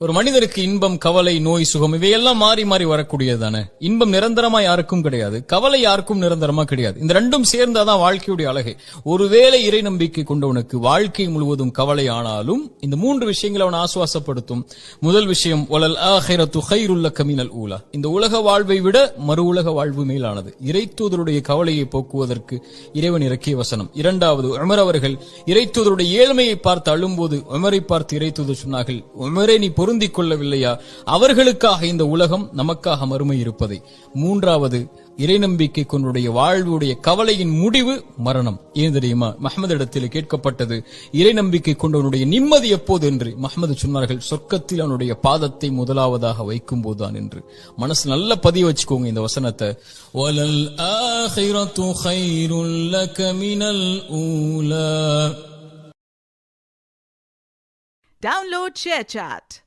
ஒரு மனிதருக்கு இன்பம் கவலை நோய் சுகம் இவையெல்லாம் மாறி மாறி வரக்கூடியது தானே இன்பம் நிரந்தரமா யாருக்கும் கிடையாது. கவலை யாருக்கும் நிரந்தரமா கிடையாது. இந்த ரெண்டும் சேர்ந்தாதான் வாழ்க்கையுடைய அழகு. ஒருவேளை இறை நம்பிக்கை கொண்டவனுக்கு வாழ்க்கை முழுவதும் கவலை ஆனாலும் இந்த மூன்று விஷயங்களை அவன் ஆசுவாசப்படுத்தும். முதல் விஷயம் ஒலல் ஆஹிரத்து ஹைருல்ல கமினல் ஊலா. இந்த உலக வாழ்வை விட மறு உலக வாழ்வு மேலானது. இறைத்தூதருடைய கவலையை போக்குவதற்கு இறைவன் இறக்கிய வசனம். இரண்டாவது உமர் அவர்கள் இறைத்தூதருடைய ஏழ்மையை பார்த்து அழும்போது உமரை பார்த்து இறைத்தூதர் சொன்னார்கள் உமரே நீ பொருந்திக் கொள்ளவில்லையா அவர்களுக்காக இந்த உலகம் நமக்காக மறுமை இருப்பதை. மூன்றாவது இறை நம்பிக்கை கொண்டுடைய வாழ்வுடைய கவலையின் முடிவு மரணம். ஏன் தெரியுமா? மஹமது இடத்தில் கேட்கப்பட்டது இறை நம்பிக்கை கொண்டவனுடைய நிம்மதி எப்போது என்று. மஹமது சொன்னார்கள் சொர்க்கத்தில் அவனுடைய பாதத்தை முதலாவதாக வைக்கும் போதுதான் என்று. மனசு நல்ல பதிய வச்சுக்கோங்க இந்த வசனத்தை. வலல் ஆஹிரத்து கைருல் Download ShareChat.